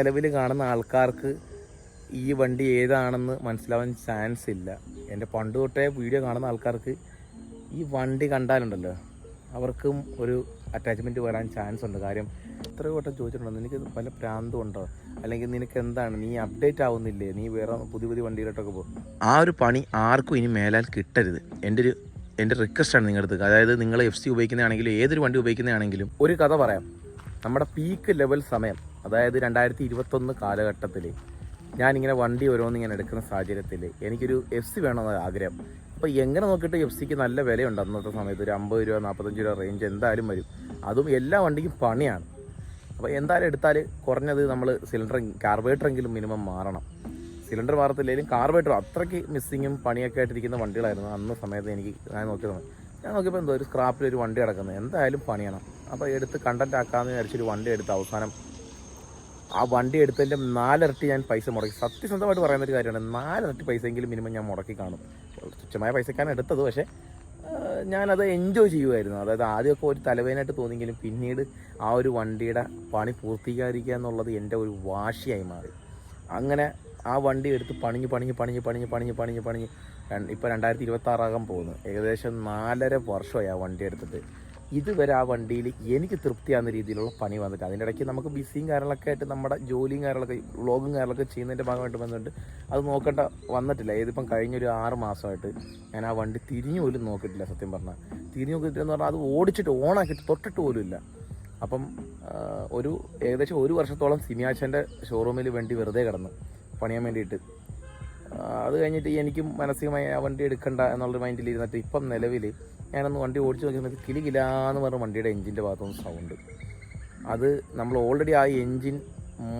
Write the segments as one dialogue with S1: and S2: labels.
S1: നിലവിൽ കാണുന്ന ആൾക്കാർക്ക് ഈ വണ്ടി ഏതാണെന്ന് മനസ്സിലാവാൻ ചാൻസ് ഇല്ല. എന്റെ പണ്ട് തൊട്ടേ വീഡിയോ കാണുന്ന ആൾക്കാർക്ക് ഈ വണ്ടി കണ്ടാലുണ്ടല്ലോ അവർക്കും ഒരു അറ്റാച്ച്മെന്റ് വരാൻ ചാൻസ് ഉണ്ട്. കാര്യം എത്ര വട്ടം ചോദിച്ചിട്ടുണ്ടോ നിനക്ക് പല പ്രാന്തം ഉണ്ടോ? അല്ലെങ്കിൽ നിനക്ക് എന്താണ്? നീ അപ്ഡേറ്റ് ആവുന്നില്ലേ? നീ വേറെ പുതിയ പുതിയ വണ്ടിയിലോട്ടൊക്കെ പോകും ആ ഒരു പണി ആർക്കും ഇനി മേലാൽ കിട്ടരുത്. എന്റെ ഒരു എന്റെ റിക്വസ്റ്റാണ് നിങ്ങളുടെ അടുത്ത് അതായത് നിങ്ങൾ എഫ് സി ഉപയോഗിക്കുന്നതാണെങ്കിലും ഏതൊരു വണ്ടി ഉപയോഗിക്കുന്നതാണെങ്കിലും ഒരു കഥ പറയാം. നമ്മുടെ പീക്ക് ലെവൽ സമയം അതായത് രണ്ടായിരത്തി ഇരുപത്തൊന്ന് കാലഘട്ടത്തിൽ ഞാനിങ്ങനെ വണ്ടി ഓരോന്ന് ഇങ്ങനെ എടുക്കുന്ന സാഹചര്യത്തിൽ എനിക്കൊരു എഫ് സി വേണമെന്ന ആഗ്രഹം. അപ്പോൾ എങ്ങനെ നോക്കിയിട്ട് എഫ് സിക്ക് നല്ല വിലയുണ്ട് അന്നത്തെ സമയത്ത്? ഒരു അമ്പത് രൂപ നാൽപ്പത്തഞ്ച് രൂപ റേഞ്ച് എന്തായാലും വരും. അതും എല്ലാ വണ്ടിക്കും പണിയാണ്. അപ്പോൾ എന്തായാലും എടുത്താൽ കുറഞ്ഞത് നമ്മൾ സിലിണ്ടർ കാർബേറ്ററെങ്കിലും മിനിമം മാറണം. സിലിണ്ടർ മാറത്തില്ലെങ്കിലും കാർബേറ്റർ അത്രയ്ക്ക് മിസ്സിങ്ങും പണിയൊക്കെ ആയിട്ടിരിക്കുന്ന വണ്ടികളായിരുന്നു അന്ന് സമയത്ത് എനിക്ക് ഞാൻ നോക്കിയത്. ഞാൻ നോക്കിയപ്പോൾ എന്തോ ഒരു സ്ക്രാപ്പിൽ ഒരു വണ്ടി കിടക്കുന്നത് എന്തായാലും പണിയണം. അപ്പോൾ എടുത്ത് കണ്ടന്റ് ആക്കാമെന്ന് വിചാരിച്ചൊരു വണ്ടി എടുത്ത് അവസാനം ആ വണ്ടി എടുത്തതിന്റെ നാലിരട്ടി ഞാൻ പൈസ മുടക്കി. സത്യസന്ധമായിട്ട് പറയുന്ന ഒരു കാര്യമാണ്. നാലിരട്ടി പൈസയെങ്കിലും മിനിമം ഞാൻ മുടക്കി കാണും. തുച്ഛമായ പൈസക്കാണ് എടുത്തത്. പക്ഷേ ഞാനത് എൻജോയ് ചെയ്യുമായിരുന്നു അതായത് ആദ്യമൊക്കെ ഒരു തലവേനായിട്ട് തോന്നിയെങ്കിലും പിന്നീട് ആ ഒരു വണ്ടിയുടെ പണി പൂർത്തീകരിക്കുക എന്നുള്ളത് എന്റെ ഒരു വാശിയായി മാറി. അങ്ങനെ ആ വണ്ടി എടുത്ത് പണിഞ്ഞ് പണിഞ്ഞ് പണിഞ്ഞ് പണിഞ്ഞ് പണിഞ്ഞ് പണിഞ്ഞ് പണിഞ്ഞ് ഇപ്പോൾ രണ്ടായിരത്തി ഇരുപത്താറാകാൻ പോകുന്നു. ഏകദേശം നാലര വർഷമായി ആ വണ്ടി എടുത്തിട്ട്. ഇതുവരെ ആ വണ്ടിയിൽ എനിക്ക് തൃപ്തിയാകുന്ന രീതിയിലുള്ള പണി വന്നിട്ട് അതിന്റെ ഇടയ്ക്ക് നമുക്ക് ബിസിയും കാര്യങ്ങളൊക്കെ ആയിട്ട് നമ്മുടെ ജോലിയും കാര്യങ്ങളൊക്കെ വ്ളോഗും കാര്യങ്ങളൊക്കെ ചെയ്യുന്നതിന്റെ ഭാഗമായിട്ട് വന്നിട്ട് അത് നോക്കേണ്ട വന്നിട്ടില്ല. ഇതിപ്പം കഴിഞ്ഞൊരു ആറ് മാസമായിട്ട് ഞാൻ ആ വണ്ടി തിരിഞ്ഞു പോലും നോക്കിയിട്ടില്ല സത്യം പറഞ്ഞാൽ. തിരിഞ്ഞു നോക്കിയിട്ടെന്ന് പറഞ്ഞാൽ അത് ഓടിച്ചിട്ട് ഓണാക്കിയിട്ട് തൊട്ടിട്ട് പോലും ഇല്ല. അപ്പം ഒരു ഏകദേശം ഒരു വർഷത്തോളം സിനിയാച്ചന്റെ ഷോറൂമിൽ വണ്ടി വെറുതെ കിടന്ന്. പണിയാൻ വേണ്ടിയിട്ട്. അത് കഴിഞ്ഞിട്ട് എനിക്കും മാനസികമായി ആ വണ്ടി എടുക്കണ്ട എന്നുള്ളൊരു മൈൻഡിൽ ഇരുന്നിട്ട് ഇപ്പം നിലവിൽ ഞാനൊന്ന് വണ്ടി ഓടിച്ചു നോക്കി സമയത്ത് കിലി കിലാന്ന് പറഞ്ഞ വണ്ടിയുടെ എൻജിന്റെ ഭാഗത്തുനിന്ന് സൗണ്ട് അത് നമ്മൾ ഓൾറെഡി ആ എൻജിൻ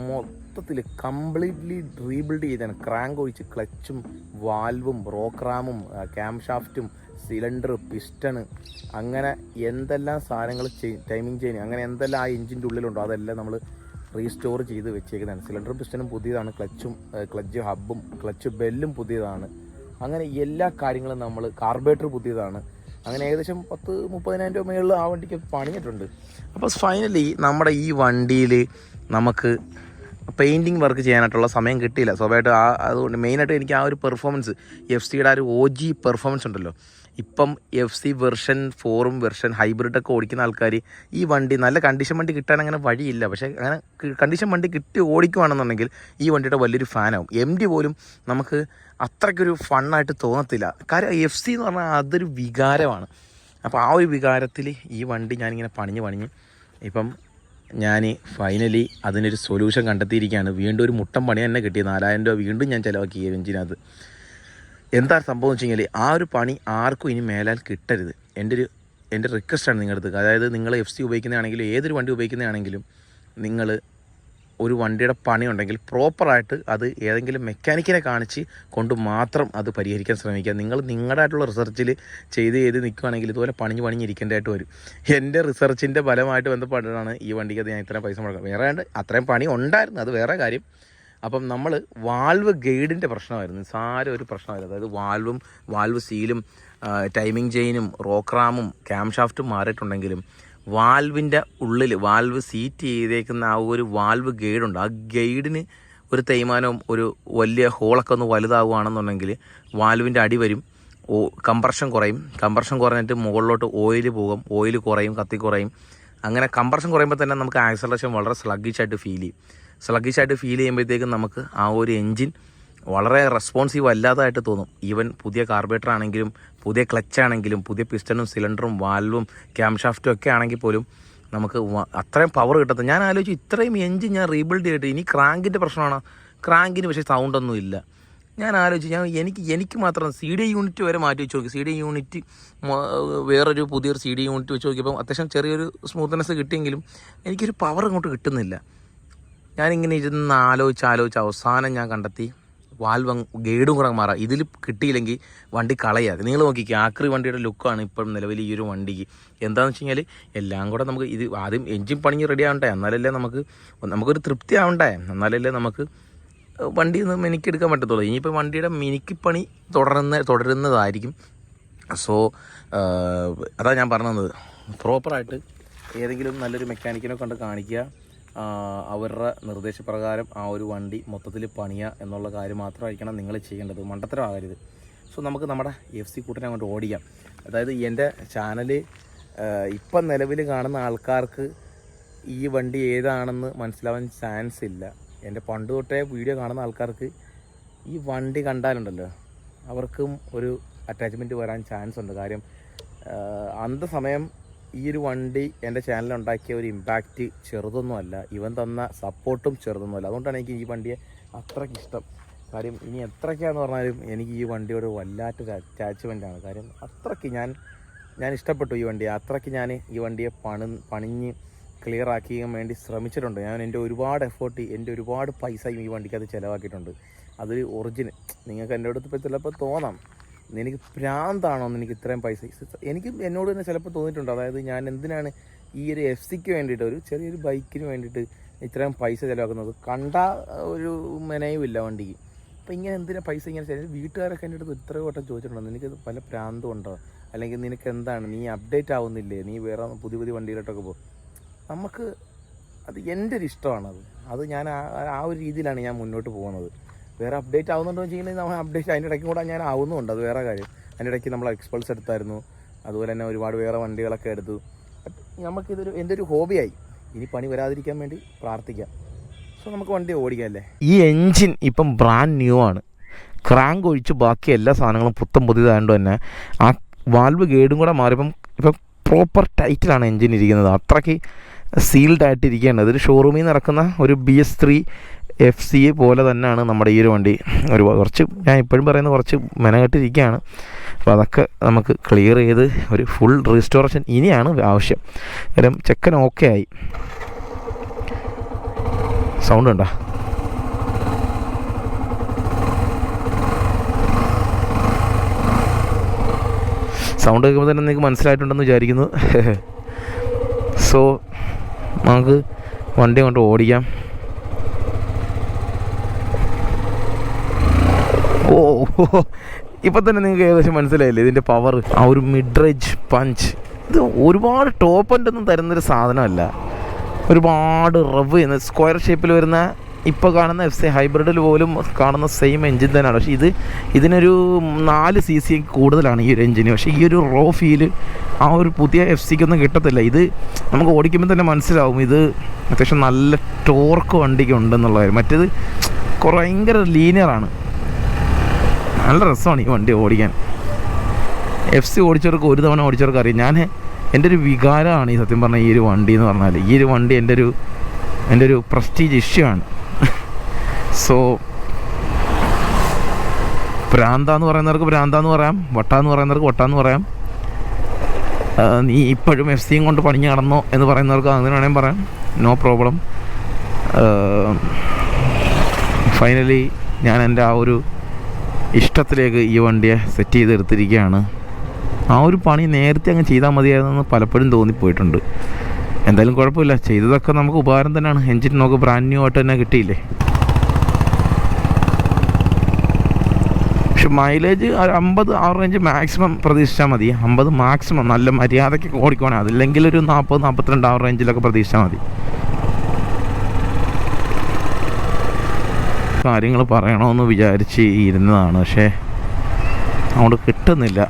S1: മൊത്തത്തിൽ കംപ്ലീറ്റ്ലി റീബിൽഡ് ചെയ്താണ് ക്രാങ്ക് ഒഴിച്ച് ക്ലച്ചും വാൽവും റോക്രാമും ക്യാം ഷാഫ്റ്റും സിലിണ്ടർ പിസ്റ്റണ് അങ്ങനെ എന്തെല്ലാം സാധനങ്ങൾ ടൈമിംഗ് ചെയിൻ അങ്ങനെ എന്തെല്ലാം ആ എഞ്ചിന്റെ ഉള്ളിലുണ്ടോ അതെല്ലാം നമ്മൾ റീസ്റ്റോർ ചെയ്ത് വെച്ചേക്കുന്നതാണ്. സിലിണ്ടറും പിസ്റ്റനും പുതിയതാണ് ക്ലച്ചും ക്ലച്ച് ഹബ്ബും ക്ലച്ച് ബെല്ലും പുതിയതാണ്. അങ്ങനെ എല്ലാ കാര്യങ്ങളും നമ്മൾ കാർബേറ്റർ പുതിയതാണ്. അങ്ങനെ ഏകദേശം പത്ത് മുപ്പതിനായിരം രൂപ മേളിൽ ആ വണ്ടിക്ക് പണിഞ്ഞിട്ടുണ്ട്. അപ്പോൾ ഫൈനലി നമ്മുടെ ഈ വണ്ടിയിൽ നമുക്ക് പെയിന്റിങ് വർക്ക് ചെയ്യാനായിട്ടുള്ള സമയം കിട്ടിയില്ല. സ്വാഭാവികമായിട്ട് ആ അതുകൊണ്ട് മെയിനായിട്ട് എനിക്ക് ആ ഒരു പെർഫോമൻസ് എഫ് സിയുടെ ആ ഒരു ഒ ജി പെർഫോമൻസ് ഉണ്ടല്ലോ. ഇപ്പം എഫ് സി വെർഷൻ ഫോറും വെർഷൻ ഹൈബ്രിഡൊക്കെ ഓടിക്കുന്ന ആൾക്കാർ ഈ വണ്ടി നല്ല കണ്ടീഷൻ വണ്ടി കിട്ടാൻ അങ്ങനെ വഴിയില്ല. പക്ഷേ അങ്ങനെ കണ്ടീഷൻ വണ്ടി കിട്ടി ഓടിക്കുവാണെന്നുണ്ടെങ്കിൽ ഈ വണ്ടിയുടെ വലിയൊരു ഫാനാവും എം ഡി പോലും നമുക്ക് അത്രയ്ക്കൊരു ഫണ്ണായിട്ട് തോന്നത്തില്ല. കാര്യം എഫ് സി എന്ന് പറഞ്ഞാൽ അതൊരു വികാരമാണ്. അപ്പോൾ ആ ഒരു വികാരത്തിൽ ഈ വണ്ടി ഞാനിങ്ങനെ പണിഞ്ഞ് പണിഞ്ഞ് ഇപ്പം ഞാൻ ഫൈനലി അതിനൊരു സൊല്യൂഷൻ കണ്ടെത്തിയിരിക്കുകയാണ്. വീണ്ടും ഒരു മുട്ടം പണി തന്നെ കിട്ടി നാലായിരം രൂപ വീണ്ടും ഞാൻ ചിലവാക്കി എഞ്ചിനകത്ത് എന്താ സംഭവം വെച്ച് കഴിഞ്ഞാൽ ആ ഒരു പണി ആർക്കും ഇനി മേലാൽ കിട്ടരുത്. എന്റെ ഒരു എന്റെ റിക്വസ്റ്റാണ് നിങ്ങളുടെ അടുത്ത് അതായത് നിങ്ങൾ എഫ് സി ഉപയോഗിക്കുന്നതാണെങ്കിലും ഏതൊരു വണ്ടി ഉപയോഗിക്കുന്നതാണെങ്കിലും നിങ്ങൾ ഒരു വണ്ടിയുടെ പണി ഉണ്ടെങ്കിൽ പ്രോപ്പറായിട്ട് അത് ഏതെങ്കിലും മെക്കാനിക്കിനെ കാണിച്ച് കൊണ്ട് മാത്രം അത് പരിഹരിക്കാൻ ശ്രമിക്കുക. നിങ്ങൾ നിങ്ങളുടേതായിട്ടുള്ള റിസർച്ചിൽ ചെയ്ത് ചെയ്ത് നിൽക്കുകയാണെങ്കിൽ ഇതുപോലെ പണിഞ്ഞ് പണിഞ്ഞിരിക്കേണ്ടതായിട്ട് വരും. എന്റെ റിസർച്ചിന്റെ ഫലമായിട്ട് ബന്ധപ്പെട്ടാണ് ഈ വണ്ടിക്ക് അത് ഞാൻ ഇത്രയും പൈസ മുടക്കുക. വേറെ അത്രയും പണി ഉണ്ടായിരുന്നു. അത് വേറെ കാര്യം. അപ്പം നമ്മൾ വാൽവ് ഗൈഡിന്റെ പ്രശ്നമായിരുന്നു. സാരം ഒരു പ്രശ്നമായിരുന്നു അതായത് വാൽവും വാൽവ് സീലും ടൈമിംഗ് ചെയിനും റോക്രാമും ക്യാം ഷാഫ്റ്റും മാറിയിട്ടുണ്ടെങ്കിലും വാൽവിന്റെ ഉള്ളിൽ വാൽവ് സീറ്റ് ചെയ്തേക്കുന്ന ആ ഒരു വാൽവ് ഗൈഡുണ്ട്. ആ ഗൈഡിന് ഒരു തേയ്മാനവും ഒരു വലിയ ഹോളൊക്കെ ഒന്ന് വലുതാവുകയാണെന്നുണ്ടെങ്കിൽ വാൽവിന്റെ അടി വരും. ഓ കംപ്രഷൻ കുറയും. കംപ്രഷൻ കുറഞ്ഞിട്ട് മുകളിലോട്ട് ഓയിൽ പോകും. ഓയിൽ കുറയും കത്തി കുറയും. അങ്ങനെ കംപ്രഷൻ കുറയുമ്പോൾ തന്നെ നമുക്ക് ആക്സലറേഷൻ വളരെ സ്ലഗ്ഗിഷായിട്ട് ഫീൽ ചെയ്യും. സ്ലഗ്ഗിഷായിട്ട് ഫീൽ ചെയ്യുമ്പോഴത്തേക്കും നമുക്ക് ആ ഒരു എൻജിൻ വളരെ റെസ്പോൺസീവ് അല്ലാതായിട്ട് തോന്നും. ഈവൻ പുതിയ കാർബേറ്റർ ആണെങ്കിലും പുതിയ ക്ലച്ച് ആണെങ്കിലും പുതിയ പിസ്റ്റണും സിലിണ്ടറും വാൽവും ക്യാം ഷാഫ്റ്റും ഒക്കെ ആണെങ്കിൽ പോലും നമുക്ക് അത്രയും പവർ കിട്ടത്തില്ല. ഞാൻ ആലോചിച്ചു ഇത്രയും എഞ്ചിൻ ഞാൻ റീബിൽഡ് ചെയ്തിട്ട് ഇനി ക്രാങ്കിന്റെ പ്രശ്നമാണോ? ക്രാങ്കിന് പക്ഷേ സൗണ്ടൊന്നും ഇല്ല. ഞാൻ ആലോചിച്ചു ഞാൻ എനിക്ക് എനിക്ക് മാത്രം സി ഡി യൂണിറ്റ് വരെ മാറ്റി വെച്ച് നോക്കി. സി ഡി യൂണിറ്റ് വേറൊരു പുതിയൊരു സി ഡി യൂണിറ്റ് വെച്ച് നോക്കിയപ്പോൾ അത്യാവശ്യം ചെറിയൊരു സ്മൂത്ത്നെസ് കിട്ടിയെങ്കിലും എനിക്കൊരു പവർ അങ്ങോട്ട് കിട്ടുന്നില്ല. ഞാനിങ്ങനെ ഇരുന്ന് ആലോചിച്ച് ആലോചിച്ച് അവസാനം ഞാൻ കണ്ടെത്തി. വാൽവ് ഗൈഡും കൂടെ മാറാം. ഇതിൽ കിട്ടിയില്ലെങ്കിൽ വണ്ടി കളയാതെ നിങ്ങൾ നോക്കിക്കുക ആക്രി വണ്ടിയുടെ ലുക്കാണ് ഇപ്പം നിലവിൽ ഈ ഒരു വണ്ടിക്ക്. എന്താണെന്ന് വെച്ച് കഴിഞ്ഞാൽ എല്ലാം കൂടെ നമുക്ക് ഇത് ആദ്യം എൻജിൻ പണിഞ്ഞ് റെഡി ആവണ്ടേ? എന്നാലല്ലേ നമുക്ക് നമുക്കൊരു തൃപ്തി ആവണ്ടേ? എന്നാലല്ലേ നമുക്ക് വണ്ടി ഒന്ന് മിനിക്കെടുക്കാൻ പറ്റത്തുള്ളൂ. ഇനിയിപ്പോൾ വണ്ടിയുടെ മിനിക്കിപ്പണി തുടരുന്ന തുടരുന്നതായിരിക്കും. സോ അതാണ് ഞാൻ പറഞ്ഞത്. പ്രോപ്പറായിട്ട് ഏതെങ്കിലും നല്ലൊരു മെക്കാനിക്കിനെ കൊണ്ട് കാണിക്കുക. അവരുടെ നിർദ്ദേശപ്രകാരം ആ ഒരു വണ്ടി മൊത്തത്തിൽ പണിയുക എന്നുള്ള കാര്യം മാത്രമായിരിക്കണം നിങ്ങൾ ചെയ്യേണ്ടത്. മണ്ടത്തരമാകരുത് സോ നമുക്ക് നമ്മുടെ എഫ് സി കൂട്ടിനെ അങ്ങോട്ട് ഓടിക്കാം. അതായത് എന്റെ ചാനൽ ഇപ്പം നിലവിൽ കാണുന്ന ആൾക്കാർക്ക് ഈ വണ്ടി ഏതാണെന്ന് മനസ്സിലാവാൻ ചാൻസ് ഇല്ല. എന്റെ പണ്ട് തൊട്ടേ വീഡിയോ കാണുന്ന ആൾക്കാർക്ക് ഈ വണ്ടി കണ്ടാലുണ്ടല്ലോ. അവർക്കും ഒരു അറ്റാച്ച്മെന്റ് വരാൻ ചാൻസ് ഉണ്ട്. കാര്യം അന്ത സമയം ഈ ഒരു വണ്ടി എന്റെ ചാനലിൽ ഉണ്ടാക്കിയ ഒരു ഇമ്പാക്റ്റ് ചെറുതൊന്നുമല്ല. ഇവൻ തന്ന സപ്പോർട്ടും ചെറുതൊന്നുമല്ല. അതുകൊണ്ടാണ് എനിക്ക് ഈ വണ്ടിയെ അത്രയ്ക്ക് ഇഷ്ടം. കാര്യം ഇനി എത്രയ്ക്കാന്ന് പറഞ്ഞാലും എനിക്ക് ഈ വണ്ടിയോട് വല്ലാത്തൊരു അറ്റാച്ച്മെന്റ് ആണ്. കാര്യം അത്രയ്ക്ക് ഞാൻ ഞാൻ ഇഷ്ടപ്പെട്ടു ഈ വണ്ടി. അത്രയ്ക്ക് ഞാൻ ഈ വണ്ടിയെ പണി പണിഞ്ഞ് ക്ലിയർ ആക്കിയാൻ വേണ്ടി ശ്രമിച്ചിട്ടുണ്ട്. ഞാൻ എന്റെ ഒരുപാട് എഫേർട്ട് എന്റെ ഒരുപാട് പൈസയും ഈ വണ്ടിക്ക് അത് ചിലവാക്കിയിട്ടുണ്ട്. അതൊരു ഒറിജിനൽ നിങ്ങൾക്ക് എന്റെ അടുത്ത് ഇപ്പോൾ ചിലപ്പോൾ തോന്നാം. നിനക്ക് ഭ്രാന്താണോ എന്ന് എനിക്ക് ഇത്രയും പൈസ. എനിക്ക് എന്നോട് തന്നെ ചിലപ്പോൾ തോന്നിയിട്ടുണ്ട്. അതായത് ഞാൻ എന്തിനാണ് ഈ ഒരു എഫ് സിക്ക് വേണ്ടിയിട്ട് ഒരു ചെറിയൊരു ബൈക്കിന് വേണ്ടിയിട്ട് ഇത്രയും പൈസ ചിലവാക്കുന്നത്? കണ്ട ഒരു മെനയുമില്ല വണ്ടിക്ക്. അപ്പം ഇങ്ങനെ എന്തിനാ പൈസ ഇങ്ങനെ ചില വീട്ടുകാരൊക്കെ എന്റെ അടുത്ത് ഇത്ര വട്ടം ചോദിച്ചിട്ടുണ്ടോ. നിനക്ക് പല പ്രാന്തം ഉണ്ടോ? അല്ലെങ്കിൽ നിനക്ക് എന്താണ്? നീ അപ്ഡേറ്റ് ആവുന്നില്ലേ? നീ വേറെ പുതിയ പുതിയ വണ്ടിയിലോട്ടൊക്കെ പോകും നമുക്ക് അത് എന്റെ ഒരു ഇഷ്ടമാണത് അത് ഞാൻ ആ ഒരു രീതിയിലാണ് ഞാൻ മുന്നോട്ട് പോകുന്നത്. വേറെ അപ്ഡേറ്റ് ആവുന്നുണ്ടോ എന്ന് വെച്ചിട്ടുണ്ടെങ്കിൽ നമ്മൾ അപ്ഡേറ്റ് അതിന്റെ ഇടയ്ക്ക് കൂടെ ഞാൻ ആവുന്നുണ്ട്. അത് വേറെ കാര്യം. അതിന്റെ ഇടയ്ക്ക് നമ്മൾ എക്സ്പൾസ് എടുത്തായിരുന്നു. അതുപോലെ തന്നെ ഒരുപാട് വേറെ വണ്ടികളൊക്കെ എടുത്തു. നമുക്കിതൊരു എന്റെ ഒരു ഹോബിയായി ഇനി പണി വരാതിരിക്കാൻ വേണ്ടി പ്രാർത്ഥിക്കാം. സോ നമുക്ക് വണ്ടി ഓടിക്കാം അല്ലേ?
S2: ഈ എൻജിൻ ഇപ്പം ബ്രാൻഡ് ന്യൂ ആണ്. ക്രാങ്ക് ഒഴിച്ച് ബാക്കി എല്ലാ സാധനങ്ങളും പുത്തം പുതിയതായതുകൊണ്ട് തന്നെ ആ വാൽവ് ഗേഡും കൂടെ മാറിയപ്പം ഇപ്പം പ്രോപ്പർ ടൈറ്റിലാണ് എൻജിൻ ഇരിക്കുന്നത്. അത്രയ്ക്ക് സീൽഡ് ആയിട്ട് ഇരിക്കുകയാണ് ഷോറൂമിൽ നിന്ന് ഇറക്കുന്ന ഒരു B S three F C പോലെ തന്നെയാണ് നമ്മുടെ ഈ ഒരു വണ്ടി. ഒരു കുറച്ച് ഞാൻ ഇപ്പോഴും പറയുന്നത് കുറച്ച് മെനകെട്ടിരിക്കുകയാണ്. അപ്പോൾ അതൊക്കെ നമുക്ക് ക്ലിയർ ചെയ്ത് ഒരു ഫുൾ റീസ്റ്റോറേഷൻ ഇനിയാണ് ആവശ്യം. കാര്യം ചെക്കൻ ഓക്കെ ആയി. സൗണ്ട് ഉണ്ടോ? സൗണ്ട് കേൾക്കുമ്പോൾ തന്നെ നിങ്ങൾക്ക് മനസ്സിലായിട്ടുണ്ടെന്ന് വിചാരിക്കുന്നു. സോ നമുക്ക് വണ്ടി കൊണ്ട് ഓടിക്കാം. ഓ ഇപ്പം തന്നെ നിങ്ങൾക്ക് ഏകദേശം മനസ്സിലായില്ലേ? ഇതിന്റെ പവർ ആ ഒരു മിഡ് റേഞ്ച് പഞ്ച് ഇത് ഒരുപാട് ടോപ്പ് ഒന്നും തരുന്നൊരു സാധനമല്ല. ഒരുപാട് റവ് ചെയ്യുന്ന സ്ക്വയർ ഷേപ്പിൽ വരുന്ന ഇപ്പോൾ കാണുന്ന എഫ് സി ഹൈബ്രിഡിൽ പോലും കാണുന്ന സെയിം എൻജിൻ തന്നെയാണ്. പക്ഷേ ഇത് ഇതിനൊരു നാല് സി സി കൂടുതലാണ് ഈ ഒരു എഞ്ചിന് പക്ഷേ ഈ ഒരു റോ ഫീൽ ആ ഒരു പുതിയ എഫ് സിക്കൊന്നും കിട്ടത്തില്ല. ഇത് നമുക്ക് ഓടിക്കുമ്പോൾ തന്നെ മനസ്സിലാവും. ഇത് അത്യാവശ്യം നല്ല ടോർക്ക് വണ്ടിക്ക് ഉണ്ടെന്നുള്ള കാര്യം മറ്റേത് ഭയങ്കര ലീനിയറാണ് നല്ല രസമാണ് ഈ വണ്ടി ഓടിക്കാൻ. എഫ് സി ഓടിച്ചവർക്ക് ഒരു തവണ ഓടിച്ചവർക്ക് അറിയാം. ഞാൻ എന്റെ ഒരു വികാരമാണ് ഈ സത്യം പറഞ്ഞാൽ ഈ ഒരു വണ്ടി എന്ന് പറഞ്ഞാൽ ഈ ഒരു വണ്ടി എന്റെ ഒരു എന്റെ ഒരു പ്രസ്റ്റീജ് ഇഷ്യൂ ആണ്. സോ ഭ്രാന്താന്ന് പറയുന്നവർക്ക് ഭ്രാന്താന്ന് പറയാം. വട്ടാന്ന് പറയുന്നവർക്ക് വട്ടാന്ന് പറയാം. നീ ഇപ്പോഴും എഫ് സിയും കൊണ്ട് പണിഞ്ഞ് നടന്നോ എന്ന് പറയുന്നവർക്ക് അങ്ങനെ വേണമെങ്കിൽ പറയാം. നോ പ്രോബ്ലം ഫൈനലി ഞാൻ എന്റെ ആ ഒരു ഇഷ്ടത്തിലേക്ക് ഈ വണ്ടിയെ സെറ്റ് ചെയ്തെടുത്തിരിക്കുകയാണ്. ആ ഒരു പണി നേരത്തെ അങ്ങ് ചെയ്താൽ മതിയായിരുന്നെന്ന് പലപ്പോഴും തോന്നിപ്പോയിട്ടുണ്ട്. എന്തായാലും കുഴപ്പമില്ല. ചെയ്തതൊക്കെ നമുക്ക് ഉപകാരം തന്നെയാണ്. എഞ്ചിൻ നമുക്ക് ബ്രാൻഡ് ന്യൂ ആയിട്ട് തന്നെ കിട്ടിയില്ലേ? പക്ഷെ മൈലേജ് ഒരു അമ്പത് ആ റേഞ്ച് മാക്സിമം പ്രതീക്ഷിച്ചാൽ മതി. അമ്പത് മാക്സിമം നല്ല മര്യാദയ്ക്ക് ഓടിക്കോണേ അതില്ലെങ്കിൽ ഒരു നാൽപ്പത് നാൽപ്പത്തിരണ്ട് ആ റേഞ്ചിലൊക്കെ പ്രതീക്ഷിച്ചാൽ മതി. കാര്യങ്ങൾ പറയണമെന്ന് വിചാരിച്ച് ഇരുന്നതാണ്. പക്ഷേ അങ്ങോട്ട് കിട്ടുന്നില്ല.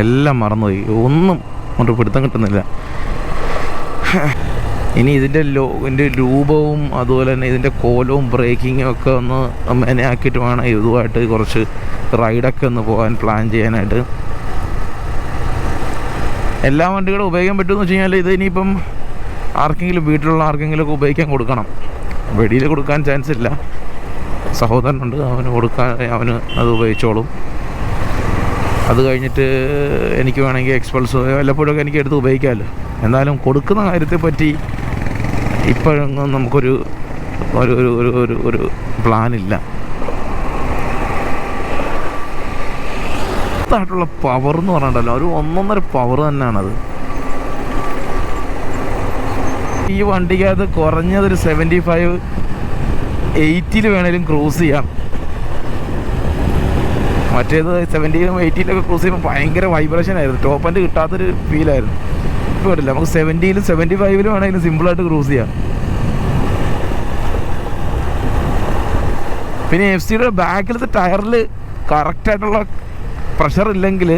S2: എല്ലാം മറന്നുപോയി. ഒന്നും അവിടെ പിടുത്തം കിട്ടുന്നില്ല. ഇനി ഇതിന്റെ ലോ ഇതിന്റെ രൂപവും അതുപോലെ തന്നെ ഇതിന്റെ കോലവും ബ്രേക്കിങ്ങും ഒക്കെ ഒന്ന് മെനയാക്കിയിട്ട് വേണം ഇതുമായിട്ട് കുറച്ച് റൈഡൊക്കെ ഒന്ന് പോകാൻ പ്ലാൻ ചെയ്യാനായിട്ട്. എല്ലാ വണ്ടികളും ഉപയോഗിക്കാൻ പറ്റുമെന്ന് വെച്ച് കഴിഞ്ഞാൽ ഇത് ഇനിയിപ്പം ആർക്കെങ്കിലും വീട്ടിലുള്ള ആർക്കെങ്കിലും ഒക്കെ ഉപയോഗിക്കാൻ കൊടുക്കണം. വെടിയിൽ കൊടുക്കാൻ ചാൻസ് ഇല്ല. സഹോദരനുണ്ട് അവന് കൊടുക്കാൻ അവന് അത് ഉപയോഗിച്ചോളും. അത് കഴിഞ്ഞിട്ട് എനിക്ക് വേണമെങ്കിൽ എക്സ്പൾസ് വല്ലപ്പോഴൊക്കെ എനിക്ക് എടുത്ത് ഉപയോഗിക്കാമല്ലോ. എന്നാലും കൊടുക്കുന്ന കാര്യത്തെ പറ്റി ഇപ്പോഴൊന്നും നമുക്കൊരു ഒരു ഒരു ഒരു ഒരു പ്ലാനില്ല ആയിട്ടുള്ള പവർ എന്ന് പറഞ്ഞിട്ടല്ലോ ഒരു ഒന്നൊന്നര പവർ തന്നെയാണത്. ഈ വണ്ടിക്കകത്ത് കുറഞ്ഞതൊരു സെവന്റി ഫൈവ് എയ്റ്റിൽ വേണേലും ക്രൂസ് ചെയ്യാം. മറ്റേത് സെവന്റീനും എയ്റ്റീനൊക്കെ ക്രൂസ് ചെയ്യുമ്പോൾ ഭയങ്കര വൈബ്രേഷൻ ആയിരുന്നു. ടോപ്പ് ആൻഡ് കിട്ടാത്തൊരു ഫീലായിരുന്നു ഇപ്പോൾ വരില്ല നമുക്ക് സെവന്റിയിലും സെവന്റി ഫൈവിലും ആണെങ്കിലും സിമ്പിളായിട്ട് ക്രൂസ് ചെയ്യാം. പിന്നെ എഫ് സിയുടെ ബാക്കിലത്തെ ടയറിൽ കറക്റ്റായിട്ടുള്ള പ്രഷർ ഇല്ലെങ്കിൽ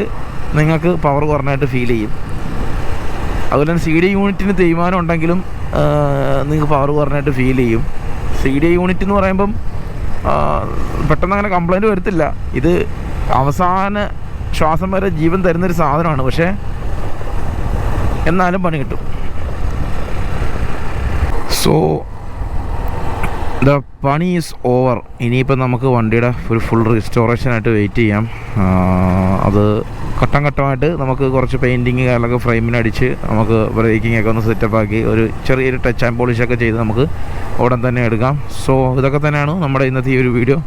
S2: നിങ്ങൾക്ക് പവർ കുറഞ്ഞായിട്ട് ഫീൽ ചെയ്യും. അതുപോലെ തന്നെ സി ഡി യൂണിറ്റിന് തേയ്മാനം ഉണ്ടെങ്കിലും നിങ്ങൾക്ക് പവർ കുറഞ്ഞായിട്ട് ഫീൽ ചെയ്യും. സി ഡി യൂണിറ്റ് എന്ന് പറയുമ്പം പെട്ടെന്ന് അങ്ങനെ കംപ്ലൈന്റ് വരത്തില്ല. ഇത് അവസാന ശ്വാസം വരെ ജീവൻ തരുന്നൊരു സാധനമാണ്. പക്ഷേ എന്നാലും പണി കിട്ടും. സോ ദ പണി ഈസ് ഓവർ ഇനിയിപ്പോൾ നമുക്ക് വണ്ടിയുടെ ഒരു ഫുൾ റിസ്റ്റോറേഷനായിട്ട് വെയിറ്റ് ചെയ്യാം. അത് ഘട്ടം ഘട്ടമായിട്ട് നമുക്ക് കുറച്ച് പെയിന്റിങ് കാര്യങ്ങളൊക്കെ ഫ്രെയിമിനടിച്ച് നമുക്ക് ബ്രേക്കിംഗ് ഒക്കെ ഒന്ന് സെറ്റപ്പ് ആക്കി ഒരു ചെറിയൊരു ടച്ച് ആൻഡ് പോളിഷൊക്കെ ചെയ്ത് നമുക്ക് ഉടൻ തന്നെ എടുക്കാം. സോ ഇതൊക്കെ തന്നെയാണ് നമ്മുടെ ഇന്നത്തെ ഈ ഒരു വീഡിയോ